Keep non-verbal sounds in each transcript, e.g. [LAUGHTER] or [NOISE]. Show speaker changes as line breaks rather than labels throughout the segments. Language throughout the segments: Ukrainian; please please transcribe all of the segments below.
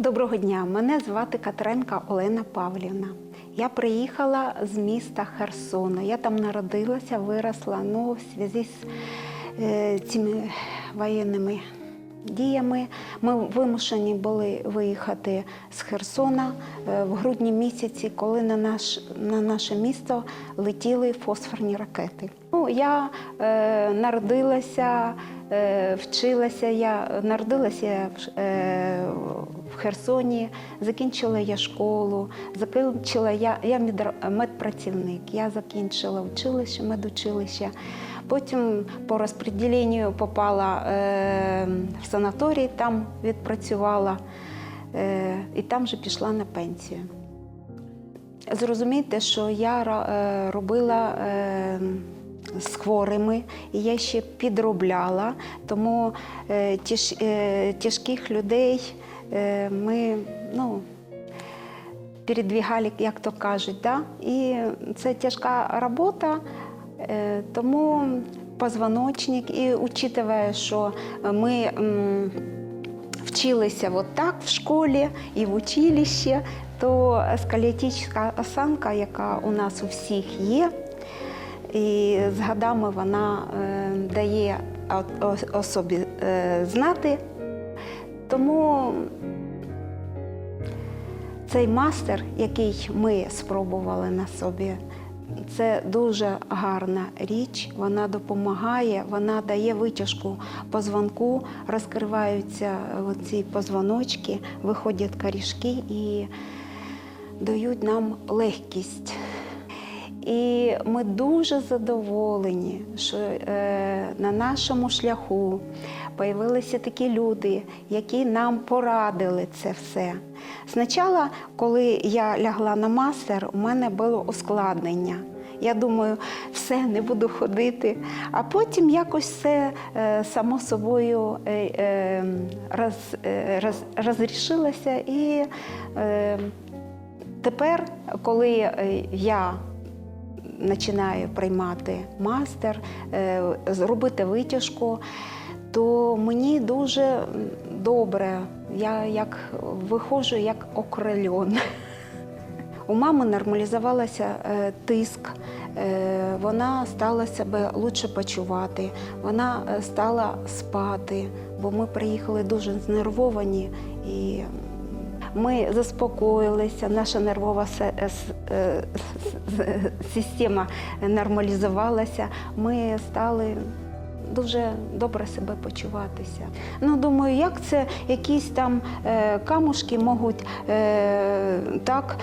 Доброго дня, мене звати Катеренка Олена Павлівна. Я приїхала з міста Херсона. Я там народилася, виросла, ну, в зв'язку з е, цими воєнними діями. Ми вимушені були виїхати з Херсона е, в грудні місяці, коли на, наш, на наше місто летіли фосфорні ракети. Ну, я е, народилася, е, вчилася. Я народилася е, в Херсоні, закінчила я школу, закінчила я, я медпрацівник. Я закінчила училище, медучилище. Потім по розподіленню попала е, в санаторій, там відпрацювала е, і там же пішла на пенсію. Зрозумійте, що я е, робила з хворими, і я ще підробляла, тому тяж, тяжких людей ми ну, передвігали, як то кажуть. Да? І це тяжка робота, тому позвоночник, і учитывая, що ми. вчилися вот так в школі і в училищі, то скаліатична осанка, яка у нас у всіх є, і з годами вона е, дає о- о- о собі е, знати. Тому цей мастер, який ми спробували на собі, це дуже гарна річ. Вона допомагає, вона дає витяжку позвонку, розкриваються ці позвоночки, виходять корішки і дають нам легкість. І ми дуже задоволені, що е, на нашому шляху появилися такі люди, які нам порадили це все. Спочатку, коли я лягла на мастер, у мене було ускладнення. Я думаю, все, не буду ходити. А потім якось все е, само собою е, роз, роз, розрішилося. І тепер, коли я починаю приймати мастер, е, зробити витяжку, то мені дуже добре. Я як виходжу як окрильон. У мами нормалізувався е, тиск, е, вона стала себе лучше почувати, вона стала спати, бо ми приїхали дуже знервовані і ми заспокоїлися, наша нервова е, е, система нормалізувалася. Ми стали дуже добре себе почуватися. Ну, думаю, як це якісь там е, камушки можуть так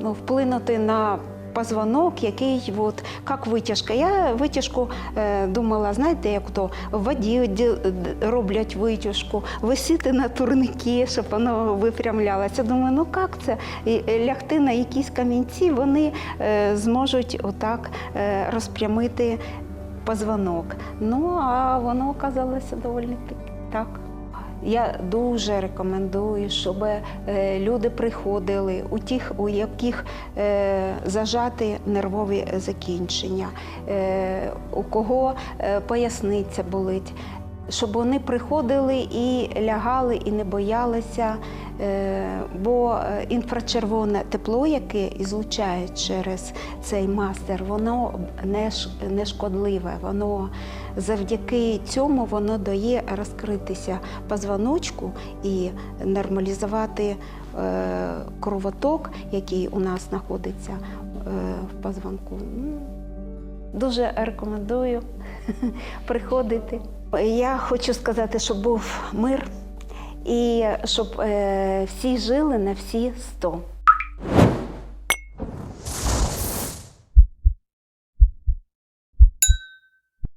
ну, вплинути на позвонок, який от, як витяжка. Я витяжку е, думала, знаєте, як то в воді роблять витяжку, висіти на турники, щоб воно випрямлялося. Думаю, ну як це? І, е, лягти на якісь камінці, вони е, зможуть отак е, розпрямити позвонок. Ну, а воно оказалося доволі так. Я дуже рекомендую, щоб е, люди приходили, у тих, у яких зажати зажаті нервові закінчення, е, у кого е, поясниця болить, щоб вони приходили і лягали, і не боялися, е, бо е, інфрачервоне тепло, яке ізлучає через цей мастер, воно не, шкодливе. Воно завдяки цьому воно дає розкритися позвоночку і нормалізувати е, кровоток, який у нас знаходиться в позвонку. Ну, Дуже рекомендую [LAUGHS] приходити. Я хочу сказати, щоб був мир і щоб е, всі жили на всі сто.